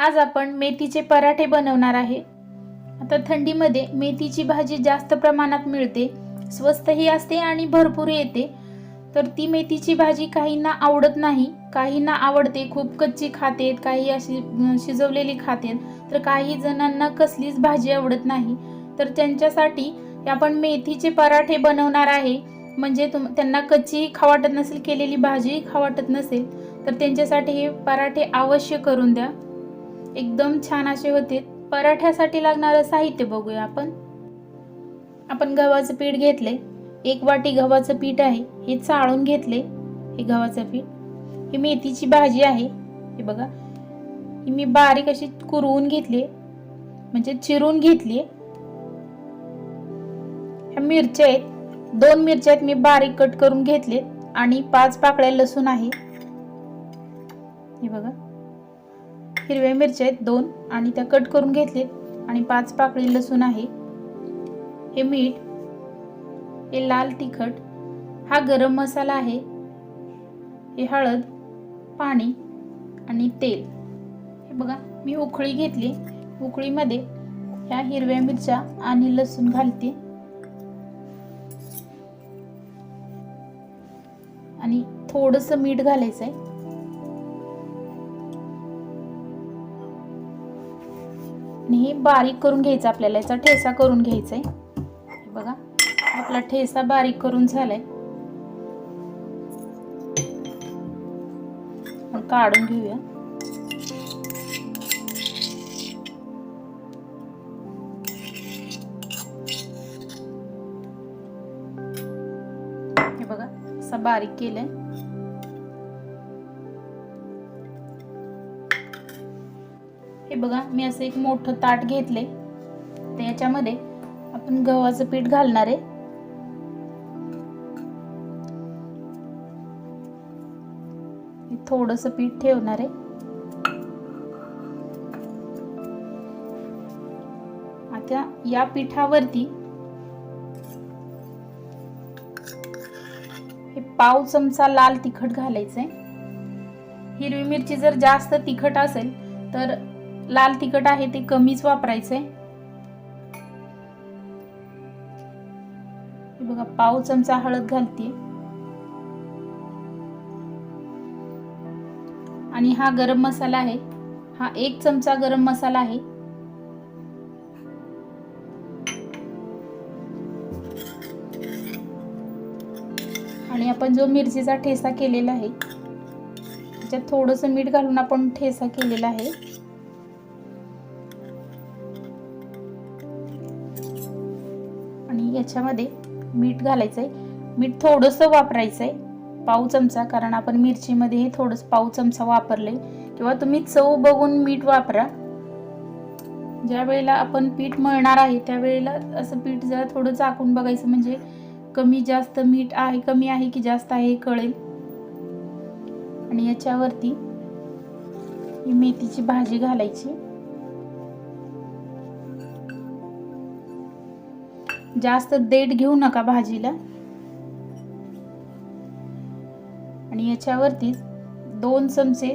आज आपण मेथीचे पराठे बनवणार आहे. आता थंडीमध्ये मेथीची भाजी जास्त प्रमाणात मिळते स्वस्तही असते आणि भरपूर येते. तर ती मेथीची भाजी काहींना आवडत नाही काहींना आवडते खूप कच्ची खातेत काही अशी शिजवलेली खातेत तर काही जणांना कसलीच भाजी आवडत नाही. तर त्यांच्यासाठी आपण मेथीचे पराठे बनवणार आहे. म्हणजे तुम त्यांना कच्ची खावाटत नसेल केलेली भाजी खावाटत नसेल तर त्यांच्यासाठी हे पराठे अवश्य करून द्या. एकदम छान असे होते. पराठ्यासाठी लागणारं साहित्य बघूया आपण. आपण गव्हाचं पीठ घेतले एक वाटी गव्हाचं पीठ आहे. हे चाळून घेतले. हे गव्हाचं पीठ. ही मेथीची भाजी आहे. हे बघा. ही मी बारीक अशी कुरवून घेतली. म्हणजे चिरून घेतली. ह्या मिरच्या आहेत. दोन मिरच्या आहेत मी बारीक कट करून घेतले आणि पाच पाकळ्या लसूण आहे. हे बघा. हिरव्या मिरच्या आहेत दोन आणि त्या कट करून घेतलेत. आणि पाच पाकळी लसूण आहे. हे मीठ हे लाल तिखट हा गरम मसाला आहे. हे हळद पाणी आणि तेल. हे बघा मी उकळी घेतली. उकळीमध्ये ह्या हिरव्या मिरच्या आणि लसूण घालते. आणि थोडंसं मीठ घालायचं आहे आणि हे बारीक करून घ्यायचं आपल्याला. याचा ठेसा करून घ्यायचा आहे. बघा आपला ठेसा बारीक करून झालाय. आपण काढून घेऊया. हे बघा असा बारीक केलाय. बघा मी असं एक मोठं ताट घेतले तर याच्यामध्ये आपण गव्हाचं पीठ घालणार आहे. थोडस पीठ ठेवणार आहे. आता या पिठावरती हे पाव चमचा लाल तिखट घालायचंय. हिरवी मिरची जर जास्त तिखट असेल तर लाल तिखट आहे ते कमीच वापरायचंय. आहे बघा पाव चमचा हळद घालते आणि हा गरम मसाला आहे. हा एक चमचा गरम मसाला आहे. आणि आपण जो मिरचीचा ठेसा केलेला आहे त्याच्यात थोडस मीठ घालून आपण ठेसा केलेला आहे. याच्यामध्ये मीठ घालायचं आहे मीठ थोडंसं वापरायचं आहे पाव चमचा कारण आपण मिरचीमध्ये हे थोडंसं पाव चमचा वापरले किंवा तुम्ही चव बघून मीठ वापरा. ज्या वेळेला आपण पीठ मळणार आहे त्यावेळेला असं पीठ जरा थोडं चाकून बघायचं. म्हणजे कमी जास्त मीठ आहे कमी आहे की जास्त आहे हे कळेल. आणि याच्यावरती ही मेथीची भाजी घालायची. जास्त देठ घेऊ नका भाजीला. आणि याच्यावरती दोन चमचे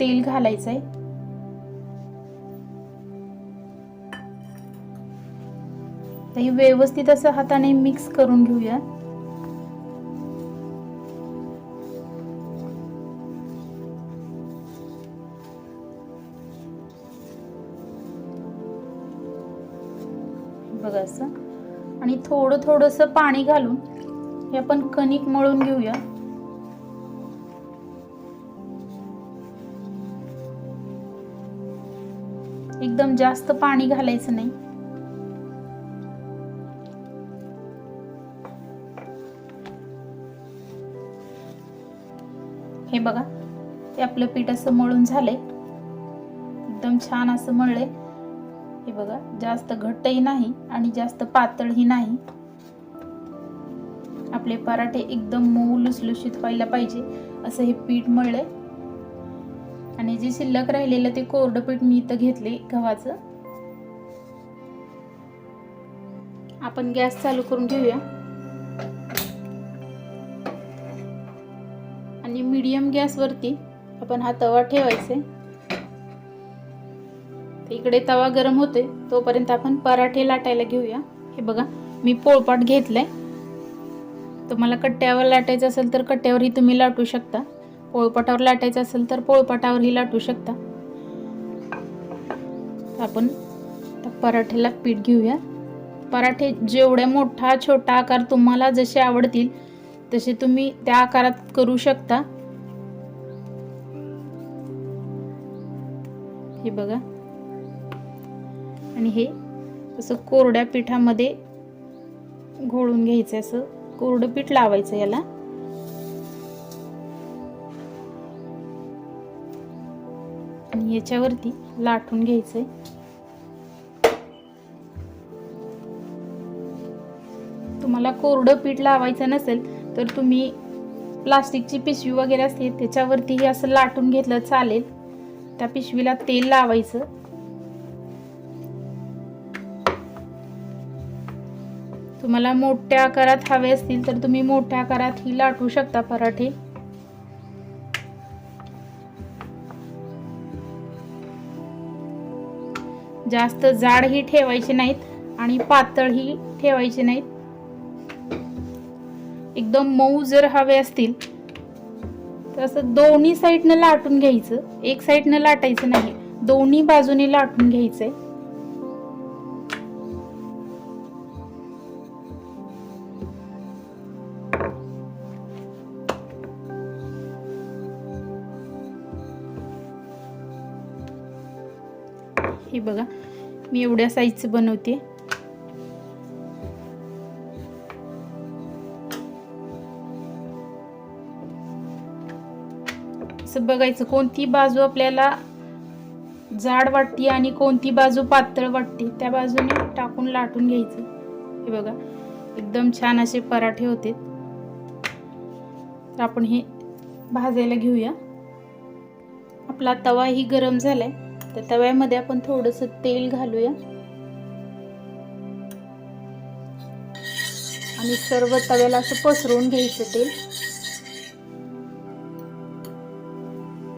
तेल घालायचं आहे तर हे व्यवस्थित असं हाताने मिक्स करून घेऊया. बघा असं. थोडं थोडंसं पाणी घालून हे आपण कणिक मळून घेऊया. एकदम जास्त पाणी घालायचं नाही. हे बघा ते आपलं पीठ असं मळून झालंय. एकदम छान असं मळलंय. हे बघा जास्त घट्टही नाही आणि जास्त पातळही नाही. आपले पराठे एकदम मऊ लुसलुशीत व्हायला पाहिजे असं हे पीठ मळलंय. आणि जे शिल्लक राहिलेलं ते कोरडं पीठ मी इथं घेतले गव्हाचं. आपण गॅस चालू करून घेऊया. आणि मीडियम गॅसवरती आपण हा तवा ठेवायचे इकडे तवा गरम होते तोपर्यंत आपण पराठे लाटायला घेऊया. हे बघा मी पोळपाट घेतलंय. तुम्हाला कट्ट्यावर लाटायचं असेल तर कट्ट्यावरही तुम्ही लाटू शकता. पोळपाटावर लाटायचं असेल तर पोळपाटावरही लाटू शकता. आपण पराठ्याला पीठ घेऊया. पराठे जेवढ्या मोठा छोटा आकार तुम्हाला जसे आवडतील तसे तुम्ही त्या आकारात करू शकता. हे बघा आणि हे असं कोरड्या पिठामध्ये घोळून घ्यायचं असं कोरडं पीठ लावायचं याला. आणि याच्यावरती लाटून घ्यायचंय. तुम्हाला कोरडं पीठ लावायचं नसेल तर तुम्ही प्लास्टिकची पिशवी वगैरे असते त्याच्यावरतीही असं लाटून घेतलं चालेल. त्या पिशवीला तेल लावायचं. तुम्हाला मोठ्या आकारात हवे असतील तर तुम्ही मोठ्या आकारात ही लाटू शकता पराठे. जास्त जाडही ठेवायचे नाहीत आणि पातळही ठेवायचे नाहीत. एकदम मऊ जर हवे असतील तर असं दोन्ही साईडनं लाटून घ्यायचं. एक साईडनं लाटायचं नाही दोन्ही बाजूने लाटून घ्यायचंय. हे बघा मी एवढ्या साईजचं बनवते. असं बघायचं कोणती बाजू आपल्याला जाड वाटते आणि कोणती बाजू पातळ वाटते त्या बाजूने टाकून लाटून घ्यायचं. हे बघा एकदम छान असे पराठे होते. तर आपण हे भाजायला घेऊया. आपला तवाही गरम झालाय. तर तव्यामध्ये आपण थोडस तेल घालूया. आणि सर्व तव्याला असं पसरवून घ्यायचं तेल.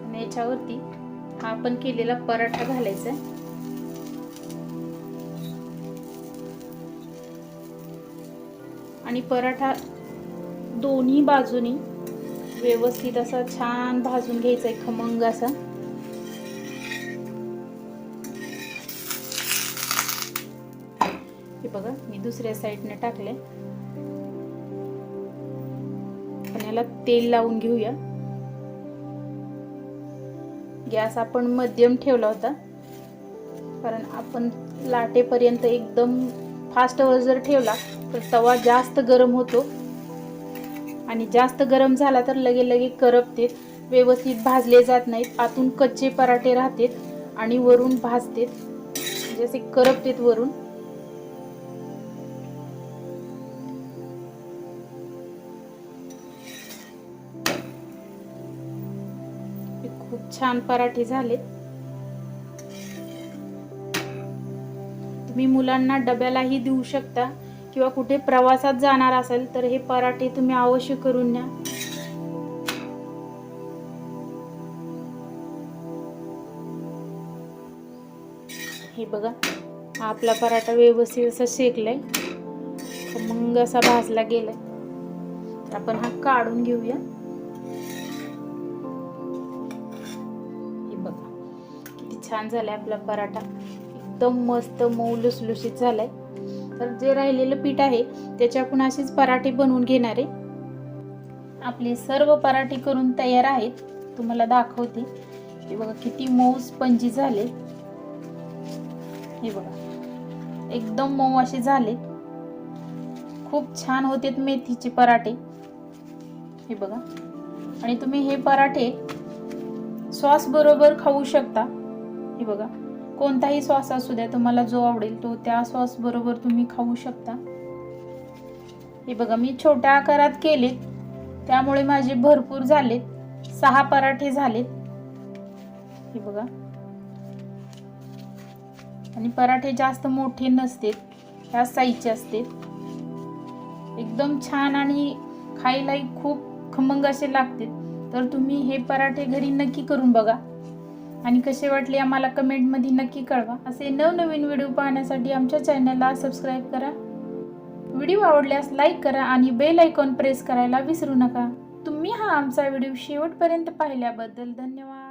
आणि याच्यावरती हा आपण केलेला पराठा घालायचा आहे. आणि पराठा दोन्ही बाजूनी व्यवस्थित असा छान भाजून घ्यायचा आहे खमंग असा. बघा मी दुसऱ्या साईडने टाकले. पण याला तेल लावून घेऊया. गॅस आपण मध्यम ठेवला होता. कारण आपण लाटेपर्यंत एकदम फास्टवर जर ठेवला तर तवा जास्त गरम होतो. आणि जास्त गरम झाला तर लगे लगे करपते. व्यवस्थित भाजले जात नाहीत. आतून कच्चे पराठे राहतेत आणि वरून भाजतेत. जसे करपतेत वरून. छान पराठे झाले तुम्ही मुलांना डब्यालाही देऊ शकता किंवा कुठे प्रवासात जाणार असेल तर हे पराठे तुम्ही अवश्य करून न्या. हे बघा हा आपला पराठा व्यवस्थित असा शेकलाय. मग असा भाजला गेलाय. तर आपण हा काढून घेऊया. छान झालाय आपला पराठा. एकदम मस्त मऊ लुसलुशीत झालाय. तर जे राहिलेलं पीठ आहे त्याचे आपण असेच पराठे बनवून घेणार आहे. आपले सर्व पराठे करून तयार आहेत. तुम्हाला दाखवते. हे बघा किती मऊ स्पंजी झाले. हे बघा एकदम मऊ असे झाले. खूप छान होते मेथीचे पराठे. हे बघा. आणि तुम्ही हे पराठे सॉस बरोबर खाऊ शकता. हे बघा कोणताही सॉस असू द्या तुम्हाला जो आवडेल तो त्या सॉस बरोबर तुम्ही खाऊ शकता. हे बघा मी छोट्या आकारात केले त्यामुळे माझे भरपूर झाले सहा पराठे झालेत. हे बघा. आणि पराठे जास्त मोठे नसते ह्या साईजचे असतात. एकदम छान आणि खायलाही खूप खमंग असे लागते तर तुम्ही हे पराठे घरी नक्की करून बघा. आणि कसे वाटले आम्हाला कमेंटमध्ये नक्की कळवा. असे नवनवीन व्हिडिओ पाहण्यासाठी आमच्या चॅनलला सबस्क्राईब करा. व्हिडिओ आवडल्यास लाईक करा आणि बेल आयकॉन प्रेस करायला विसरू नका. तुम्ही हा आमचा व्हिडिओ शेवटपर्यंत पाहिल्याबद्दल धन्यवाद.